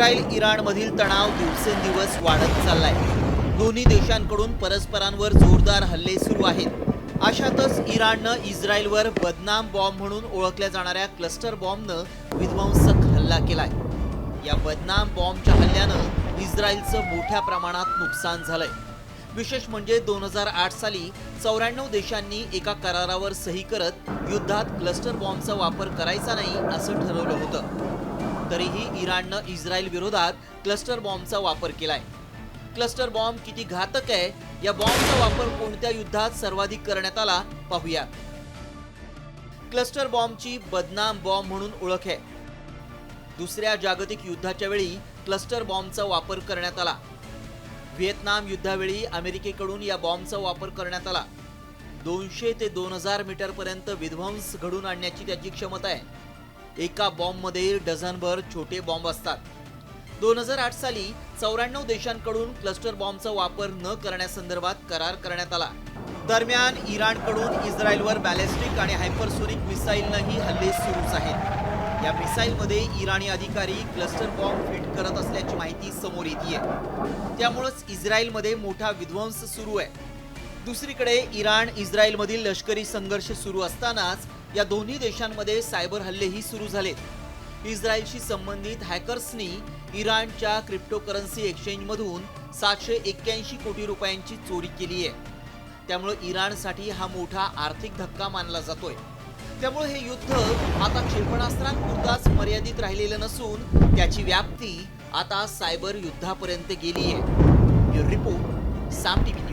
Israel इराणमधील तणाव दिवसेंदिवस वाढत चाललाय. दोन्ही देशांकडून परस्परांवर जोरदार हल्ले सुरू आहेत. अशातच इराणनं इस्रायलवर बदनाम बॉम्ब म्हणून ओळखल्या जाणाऱ्या क्लस्टर बॉम्बनं विध्वंसक हल्ला केलाय. या बदनाम बॉम्बच्या हल्ल्यानं इस्रायलचं मोठ्या प्रमाणात नुकसान झालंय. विशेष म्हणजे दोन हजार आठ साली चौऱ्याण्णव देशांनी एका करारावर सही करत युद्धात क्लस्टर बॉम्बचा वापर करायचा नाही असं ठरवलं होतं. तरीही इराणनं इस्रायल विरोधात क्लस्टर बॉम्बचा वापर केलाय. क्लस्टर बॉम्ब किती घातक आहे? या बॉम्बचा वापर कोणत्या युद्धात सर्वाधिक करण्यात आला? पाहूया. क्लस्टर बॉम्बची बदनाम बॉम्ब म्हणून ओळख आहे. दुसऱ्या जागतिक युद्धाच्या वेळी क्लस्टर बॉम्बचा वापर करण्यात आला. व्हिएतनाम युद्धावेळी अमेरिकेकडून या बॉम्बचा वापर करण्यात आला. दोनशे ते दोन हजार मीटरपर्यंत विध्वंस घडून आणण्याची त्याची क्षमता आहे. एका बॉम्बमध्ये डझनभर छोटे बॉम्ब असतात. दोन हजार आठ साली चौऱ्याण्णव देशांकडून क्लस्टर बॉम्बचा वापर न करण्यासंदर्भात करार करण्यात आला. दरम्यान इराणकडून इस्रायलवर बॅलेस्टिक आणि हायपरसोनिक मिसाईलनंही हल्ले सुरूच आहेत. या मिसाईलमध्ये इराणी अधिकारी क्लस्टर बॉम्ब फिट करत असल्याची माहिती समोर येते त्यामुळंच इस्रायलमध्ये मोठा विध्वंस सुरू आहे. दुसरीकडे इराण इस्रायलमधील लष्करी संघर्ष सुरू असतानाच या दोन्ही देशांमध्ये सायबर हल्लेही सुरू झालेत. इस्रायलशी संबंधित हॅकर्सनी इराणच्या क्रिप्टोकरन्सी एक्सचेंजमधून सातशे एक्क्याऐंशी कोटी रुपयांची चोरी केली आहे त्यामुळे इराणसाठी हा मोठा आर्थिक धक्का मानला जातोय. त्यामुळे हे युद्ध आता क्षेपणास्त्रांपुरताच मर्यादित राहिलेलं नसून त्याची व्याप्ती आता सायबर युद्धापर्यंत गेली आहे रिपोर्ट साम टीव्ही